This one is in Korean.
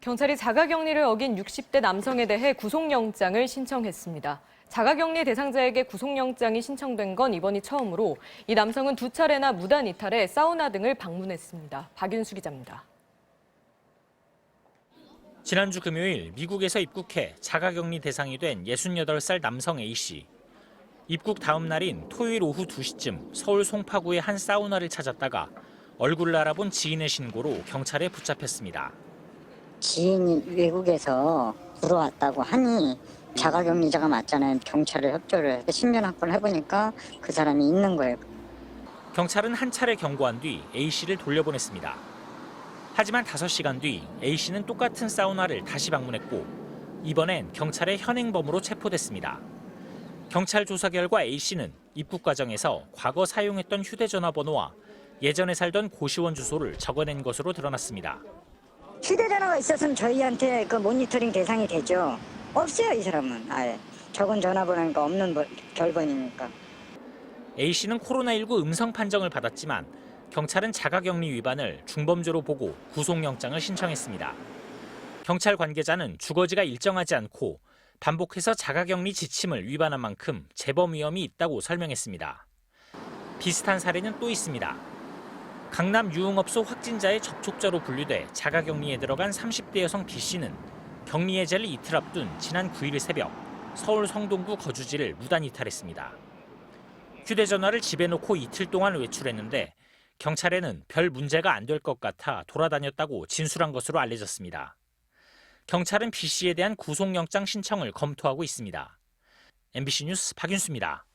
경찰이 자가격리를 어긴 60대 남성에 대해 구속영장을 신청했습니다. 자가격리 대상자에게 구속영장이 신청된 건 이번이 처음으로 이 남성은 두 차례나 무단 이탈해 사우나 등을 방문했습니다. 박윤수 기자입니다. 지난주 금요일 미국에서 입국해 자가격리 대상이 된 68살 남성 A씨. 입국 다음 날인 토요일 오후 2시쯤 서울 송파구의 한 사우나를 찾았다가 얼굴을 알아본 지인의 신고로 경찰에 붙잡혔습니다. 지인이 외국에서 들어왔다고 하니 자가격리자가 맞잖아요. 경찰에 협조를 해서 신변 확보를 해보니까 그 사람이 있는 거예요. 경찰은 한 차례 경고한 뒤 A씨를 돌려보냈습니다. 하지만 5시간 뒤 A씨는 똑같은 사우나를 다시 방문했고 이번엔 경찰의 현행범으로 체포됐습니다. 경찰 조사 결과 A씨는 입국 과정에서 과거 사용했던 휴대전화 번호와 예전에 살던 고시원 주소를 적어낸 것으로 드러났습니다. 휴대전화가 있었으면 저희한테 그 모니터링 대상이 되죠. 없어요, 이 사람은. 아예. 적은 전화번호니까 없는 번- 결번이니까. A씨는 코로나19 음성 판정을 받았지만 경찰은 자가격리 위반을 중범죄로 보고 구속영장을 신청했습니다. 경찰 관계자는 주거지가 일정하지 않고 반복해서 자가격리 지침을 위반한 만큼 재범 위험이 있다고 설명했습니다. 비슷한 사례는 또 있습니다. 강남 유흥업소 확진자의 접촉자로 분류돼 자가격리에 들어간 30대 여성 B씨는 격리 해제를 이틀 앞둔 지난 9일 새벽 서울 성동구 거주지를 무단 이탈했습니다. 휴대전화를 집에 놓고 이틀 동안 외출했는데 경찰에는 별 문제가 안 될 것 같아 돌아다녔다고 진술한 것으로 알려졌습니다. 경찰은 B 씨에 대한 구속영장 신청을 검토하고 있습니다. MBC 뉴스 박윤수입니다.